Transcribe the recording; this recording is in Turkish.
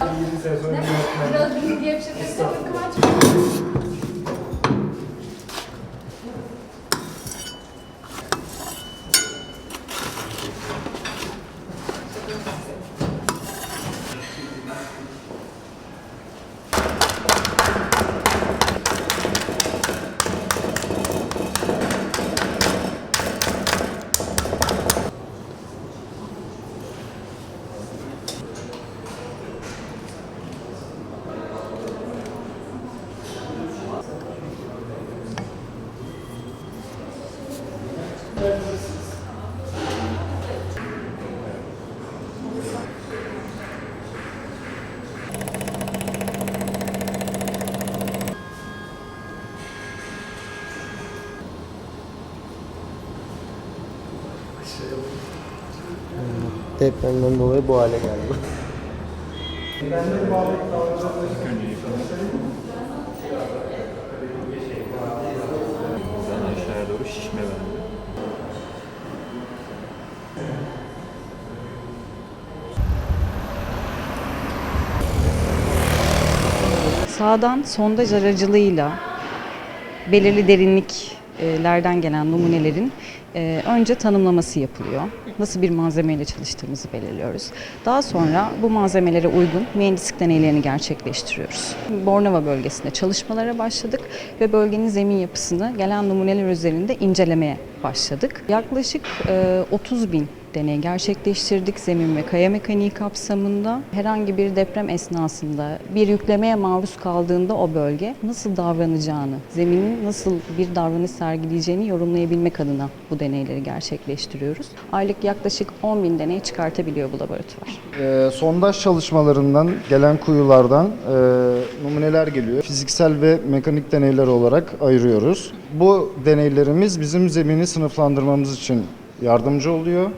Biraz bilgi diye bir şey Kıvanç. Depremden dolayı bu hale geldi. Buradan Sağdan sondaj aracılığıyla belirli derinliklerden gelen numunelerin e, önce tanımlaması yapılıyor. Nasıl bir malzemeyle çalıştığımızı belirliyoruz. Daha sonra bu malzemelere uygun mühendislik deneylerini gerçekleştiriyoruz. Bornova bölgesinde çalışmalara başladık ve bölgenin zemin yapısını gelen numuneler üzerinde incelemeye başladık. Yaklaşık e, 30 bin deney gerçekleştirdik zemin ve kaya mekaniği kapsamında. Herhangi bir deprem esnasında bir yüklemeye maruz kaldığında o bölge nasıl davranacağını, zeminin nasıl bir davranış sergileyeceğini yorumlayabilmek adına bu deneyleri gerçekleştiriyoruz. Aylık yaklaşık 10 bin deney çıkartabiliyor bu laboratuvar. Ee, sondaj çalışmalarından gelen kuyulardan e, numuneler geliyor. Fiziksel ve mekanik deneyler olarak ayırıyoruz. Bu deneylerimiz bizim zemini sınıflandırmamız için yardımcı oluyor.